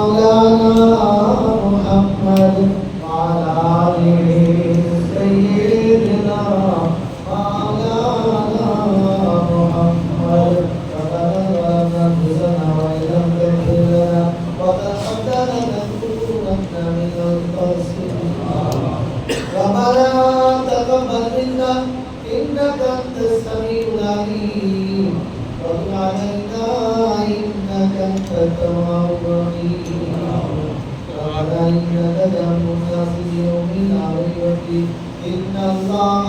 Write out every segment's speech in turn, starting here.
Allahumma علينا إنك أنت التواب الرحيم إنك جعل الناس ليوم لا ريب فيه إن الله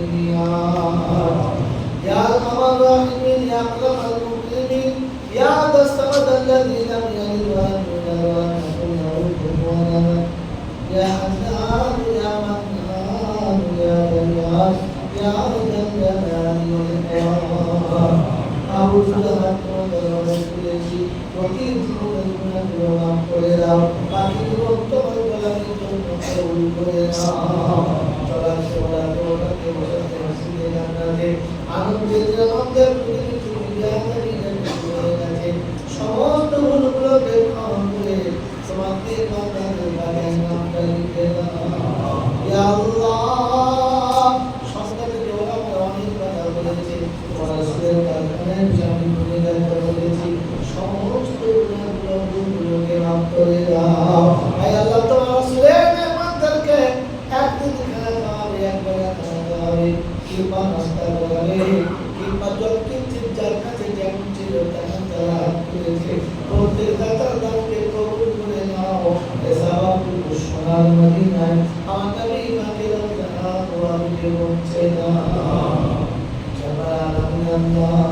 الميعاد يا أرحم الراحمين يا أكرم المكرمين يا الصمد الذي لم يلد ولم يولد ولم يكن له كفوا يا حنان يا منان يا ديان يا ذا الجلال والإكرام. আনন্দের আনন্দের যার কাছে যেমন ছিল তেমন তারা তুলেছে প্রত্যেক দাতার দানকে কবুল করে নাও, এ সাবাবুল সোনার মদিনায় আমার নবী মাকে রমজান ওয়াকে পৌঁছে দাও আল্লাহ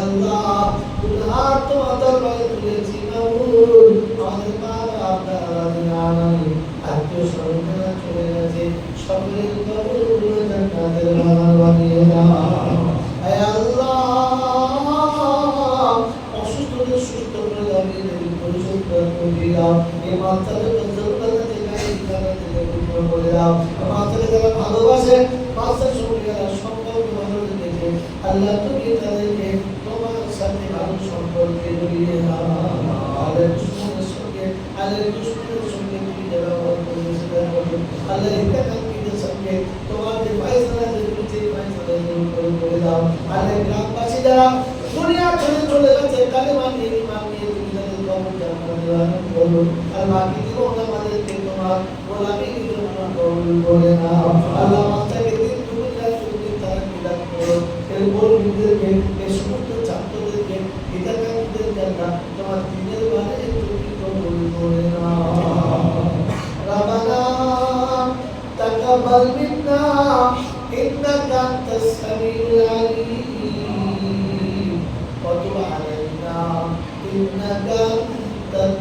আল্লাহ দুলহার তোমার দরবারে তুলেছি মাবুদ আমাদের মা বাবা নানানি আত্মীয় স্বজনরা চলে গেছে, সকলের কবরগুলো জান্নাতের বাগান বানিয়ে দাও পূর্ণ দাও যারা ভালোবাসে বাচ্চার ভালো সম্পর্কে তোমার যে দাও আল্লাহ গ্রামবাসী যারা দুনিয়া ছেড়ে চলে গেছে কালেমা নিয়ে ইমান নিয়ে তুমি তাদের কবর জান্নাত দেওয়ানো করো আর বাকি জীবন আমাদেরকে তোমার গোলামি জন্য কবুল করে নাও আল্লাহ মাস্টারকে দিন দুনিয়া চলতে তারা কিলাম করো এর বলবিদেরকে এই সমস্ত ছাত্রদেরকে হিতাকাঙ্ক্ষীদের জান্নাত তোমার দিনের বারে তুমি কবুল করে নাও ربنا تقبل منا إنك أنت السميع العليم وتب علينا إنك أنت